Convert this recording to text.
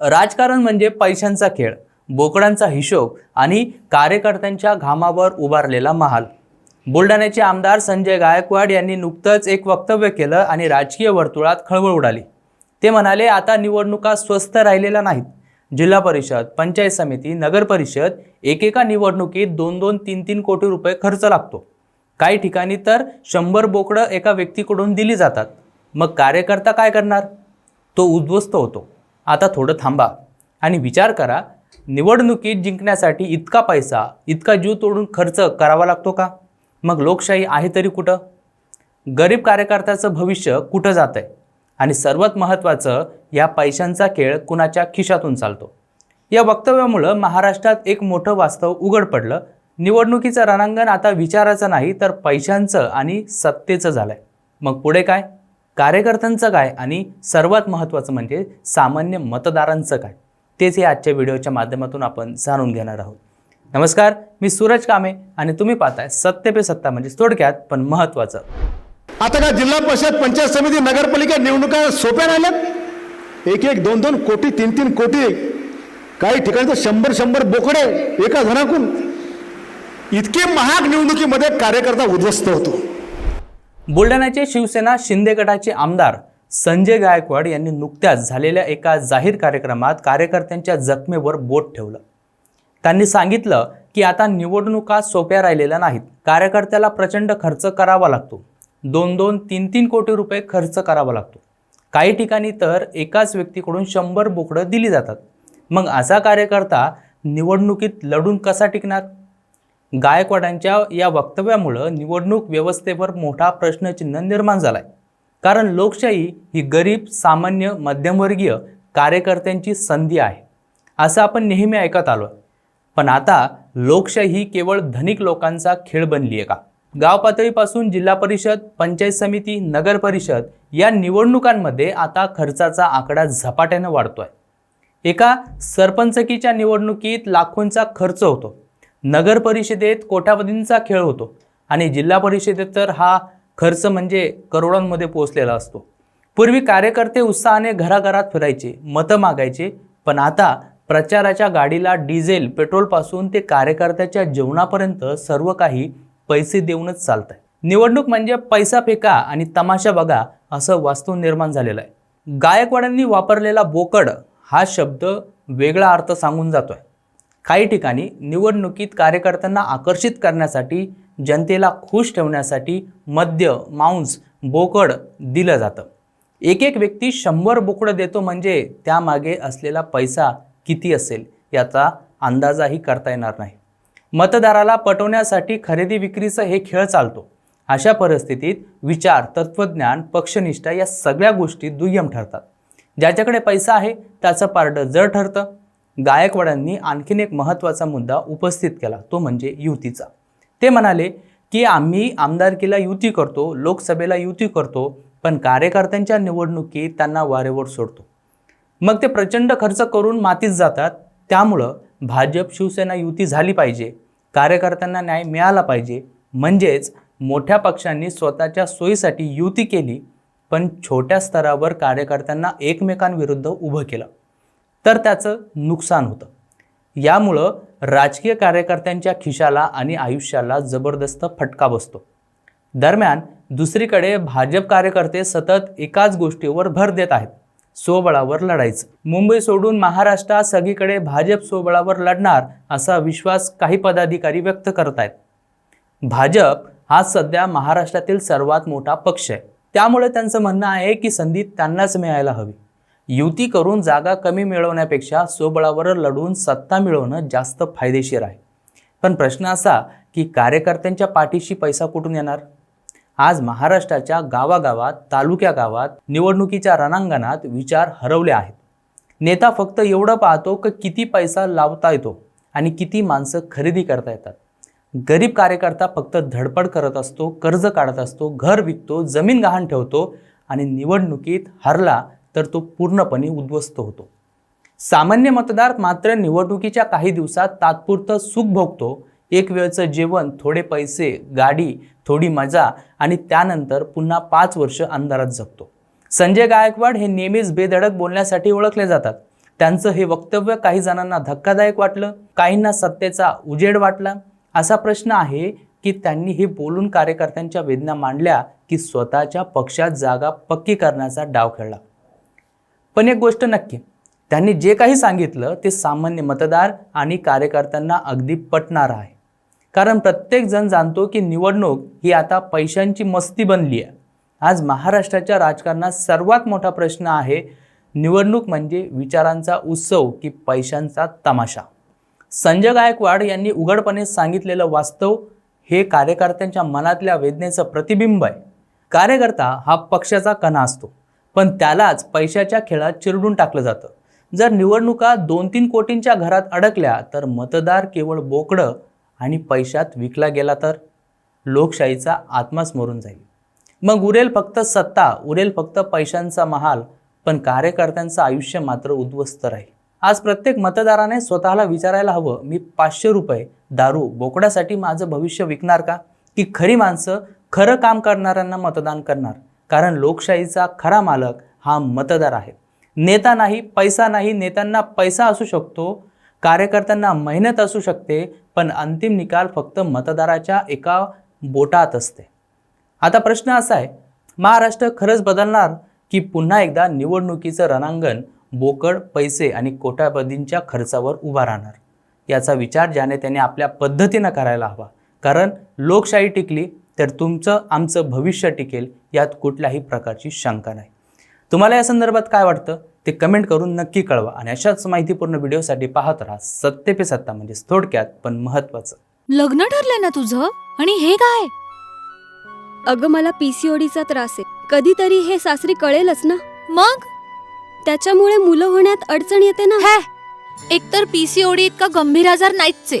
राजकारण म्हणजे पैशांचा खेळ बोकडांचा हिशोब आणि कार्यकर्त्यांच्या घामावर उभारलेला महाल. बुलढाण्याचे आमदार संजय गायकवाड यांनी नुकतंच एक वक्तव्य केलं आणि राजकीय वर्तुळात खळबळ उडाली. ते म्हणाले आता निवडणुका स्वस्त राहिलेल्या नाहीत. जिल्हा परिषद पंचायत समिती नगर परिषद एकेका निवडणुकीत दोन दोन तीन तीन कोटी रुपये खर्च लागतो. काही ठिकाणी तर शंभर बोकडं एका व्यक्तीकडून दिली जातात. मग कार्यकर्ता काय करणार? तो उद्ध्वस्त होतो. आता थोडं थांबा आणि विचार करा निवडणुकीत जिंकण्यासाठी इतका पैसा इतका जीव तोडून खर्च करावा लागतो का? मग लोकशाही आहे तरी कुठं? गरीब कार्यकर्त्याचं भविष्य कुठं जात आहे आणि सर्वात महत्त्वाचं या पैशांचा खेळ कुणाच्या खिशातून चालतो? या वक्तव्यामुळं महाराष्ट्रात एक मोठं वास्तव उघड पडलं. निवडणुकीचं रणांगण आता विचाराचं नाही तर पैशांचं आणि सत्तेचं झालं आहे मग पुढे काय? कार्यकर्त्यांचं काय आणि सर्वात महत्त्वाचं म्हणजे सामान्य मतदारांचं काय? तेच या आजच्या व्हिडिओच्या माध्यमातून आपण जाणून घेणार आहोत. नमस्कार मी सूरज कामे आणि तुम्ही पाहताय सत्य पे सत्ता म्हणजे थोडक्यात पण महत्वाचं आता का जिल्हा परिषद पंचायत समिती नगरपालिका निवडणुका सोप्या राहिल्यात? एक एक दोन दोन कोटी तीन तीन कोटी काही ठिकाणी तर शंभर शंभर बोकडे एका घराकून इतके महाग निवडणुकीमध्ये कार्यकर्ता उद्ध्वस्त होतो. बुलढाण्याचे शिवसेना शिंदे गटाचे आमदार संजय गायकवाड यांनी नुकत्याच झालेल्या एका जाहीर कार्यक्रमात कार्यकर्त्यांच्या जखमेवर बोट ठेवलं. त्यांनी सांगितलं की आता निवडणुका सोप्या राहिलेल्या नाहीत. कार्यकर्त्याला प्रचंड खर्च करावा लागतो. दोन दोन तीन तीन कोटी रुपये खर्च करावा लागतो. काही ठिकाणी तर एकाच व्यक्तीकडून शंभर बोकडं दिली जातात. मग असा कार्यकर्ता निवडणुकीत लढून कसा टिकणार? गायकवाडांच्या या वक्तव्यामुळं निवडणूक व्यवस्थेवर मोठा प्रश्नचिन्ह निर्माण झाला आहे कारण लोकशाही ही गरीब सामान्य मध्यमवर्गीय कार्यकर्त्यांची संधी आहे असं आपण नेहमी ऐकत आलो पण आता लोकशाही ही केवळ धनिक लोकांचा खेळ बनली आहे का? गाव पातळीपासून जिल्हा परिषद पंचायत समिती नगर परिषद या निवडणुकांमध्ये आता खर्चाचा आकडा झपाट्यानं वाढतोय. एका सरपंचकीच्या निवडणुकीत लाखोंचा खर्च होतो. नगर परिषदेत कोट्यावधींचा खेळ होतो आणि जिल्हा परिषदेत तर हा खर्च म्हणजे करोडांमध्ये पोचलेला असतो. पूर्वी कार्यकर्ते उत्साहाने घराघरात फिरायचे मतं मागायचे पण आता प्रचाराच्या गाडीला डिझेल पेट्रोलपासून ते कार्यकर्त्याच्या जेवणापर्यंत सर्व काही पैसे देऊनच चालत आहे निवडणूक म्हणजे पैसा फेका आणि तमाशा बघा असं वास्तव निर्माण झालेलं आहे. गायकवाडांनी वापरलेला बोकड हा शब्द वेगळा अर्थ सांगून जातोय. काही ठिकाणी निवडणुकीत कार्यकर्त्यांना आकर्षित करण्यासाठी जनतेला खुश ठेवण्यासाठी मद्य मांस बोकड दिलं जातं. एक एक व्यक्ती शंभर बोकडं देतो म्हणजे त्यामागे असलेला पैसा किती असेल याचा अंदाजाही करता येणार नाही. मतदाराला पटवण्यासाठी खरेदी विक्रीचं हे खेळ चालतो. अशा परिस्थितीत विचार तत्त्वज्ञान पक्षनिष्ठा या सगळ्या गोष्टी दुय्यम ठरतात. ज्याच्याकडे पैसा आहे त्याचं पारडं जड ठरतं. गायकवाडांनी आणखीन एक महत्त्वाचा मुद्दा उपस्थित केला तो म्हणजे युतीचा. ते म्हणाले की आम्ही आमदारकीला युती करतो लोकसभेला युती करतो पण कार्यकर्त्यांच्या निवडणुकीत त्यांना वारेवर सोडतो. मग ते प्रचंड खर्च करून मातीत जातात त्यामुळं भाजप शिवसेना युती झाली पाहिजे कार्यकर्त्यांना न्याय मिळाला पाहिजे म्हणजेच मोठ्या पक्षांनी स्वतःच्या सोयीसाठी युती केली पण छोट्या स्तरावर कार्यकर्त्यांना एकमेकांविरुद्ध उभं केलं. तर त्याचं नुकसान होतं. यामुळं राजकीय कार्यकर्त्यांच्या खिशाला आणि आयुष्याला जबरदस्त फटका बसतो. दरम्यान दुसरीकडे भाजप कार्यकर्ते सतत एकाच गोष्टीवर भर देत आहेत. स्वबळावर लढायचं. मुंबई सोडून महाराष्ट्रात सगळीकडे भाजप स्वबळावर लढणार असा विश्वास काही पदाधिकारी व्यक्त करत आहेत. भाजप हा सध्या महाराष्ट्रातील सर्वात मोठा पक्ष आहे. त्यामुळे त्यांचं म्हणणं आहे की संधी त्यांनाच मिळायला हवी. युती करून जागा कमी मिळवण्यापेक्षा स्वबळावर लढून सत्ता मिळवणं जास्त फायदेशीर आहे. पण प्रश्न असा की कार्यकर्त्यांच्या पाठीशी पैसा कुठून येणार? आज महाराष्ट्राच्या गावागावात तालुक्या गावात निवडणुकीच्या रणांगणात विचार हरवले आहेत. नेता फक्त एवढं पाहतो की किती पैसा लावता येतो आणि किती माणसं खरेदी करता येतात. गरीब कार्यकर्ता फक्त धडपड करत असतो कर्ज काढत असतो घर विकतो जमीन गहाण ठेवतो आणि निवडणुकीत हरला तर तो पूर्णपणे उद्ध्वस्त होतो. सामान्य मतदार मात्र निवडणुकीच्या काही दिवसात तात्पुरतं सुख भोगतो. एक वेळचं जेवण थोडे पैसे गाडी थोडी मजा आणि त्यानंतर पुन्हा पाच वर्ष अंधारात जगतो. संजय गायकवाड हे नेहमीच बेधडक बोलण्यासाठी ओळखले जातात. त्यांचं हे वक्तव्य काही जणांना धक्कादायक वाटलं काहींना सत्तेचा उजेड वाटला. असा प्रश्न आहे की त्यांनी हे बोलून कार्यकर्त्यांच्या वेदना मांडल्या की स्वतःच्या पक्षात जागा पक्की करण्याचा डाव खेळला. पण एक गोष्ट नक्की त्यांनी जे काही सांगितलं ते सामान्य मतदार आणि कार्यकर्त्यांना अगदी पटणार आहे. कारण प्रत्येक जण जाणतो की निवडणूक ही आता पैशांची मस्ती बनली आहे. आज महाराष्ट्राच्या राजकारणात सर्वात मोठा प्रश्न आहे निवडणूक म्हणजे विचारांचा उत्सव की पैशांचा तमाशा. संजय गायकवाड यांनी उघडपणे सांगितलेलं वास्तव हे कार्यकर्त्यांच्या मनातल्या वेदनेचं प्रतिबिंब आहे. कार्यकर्ता हा पक्षाचा कणा असतो. पण त्यालाच पैशाच्या खेळात चिरडून टाकलं जातं. जर निवडणुका दोन तीन कोटींच्या घरात अडकल्या तर मतदार केवळ बोकडं आणि पैशात विकला गेला तर? लोकशाहीचा आत्माच मरून जाईल. मग उरेल फक्त सत्ता उरेल फक्त पैशांचा महाल पण कार्यकर्त्यांचं आयुष्य मात्र उद्ध्वस्त राहील. आज प्रत्येक मतदाराने स्वतःला विचारायला हवं मी पाचशे रुपये दारू बोकड्यासाठी माझं भविष्य विकणार का? की खरी माणसं खरं काम करणाऱ्यांना मतदान करणार? कारण लोकशाहीचा खरा मालक हा मतदार आहे. नेता नाही पैसा नाही नेत्यांना पैसा असू शकतो कार्यकर्त्यांना मेहनत असू शकते पण अंतिम निकाल फक्त मतदाराच्या एका बोटात असते. आता प्रश्न असा आहे महाराष्ट्र खरंच बदलणार की पुन्हा एकदा निवडणुकीचं रणांगण बोकड पैसे आणि कोट्यावधींच्या खर्चावर उभा राहणार? याचा विचार ज्याने त्याने आपल्या पद्धतीनं करायला हवा. कारण लोकशाही टिकली तर तुमचं आमचं भविष्य टिकेल यात कुठल्याही प्रकारची शंका नाही. तुम्हाला या संदर्भात काय वाटतं? ते कमेंट करून नक्की कळवा आणि अशाच माहितीपूर्ण व्हिडिओसाठी पाहत राहा. सत्य पे सत्ता म्हणजेच थोडक्यात पण महत्त्वाचं. लग्न ठरलंय ना तुझं? आणि हे काय? अगं मला पीसीओडीचा त्रास आहे. कधीतरी हे सासरी कळेलच ना? मग? त्याच्यामुळे मुलं होण्यात अडचण येते ना? हे! एकतर पीसीओडी इतका गंभीर आजार नाहीच आहे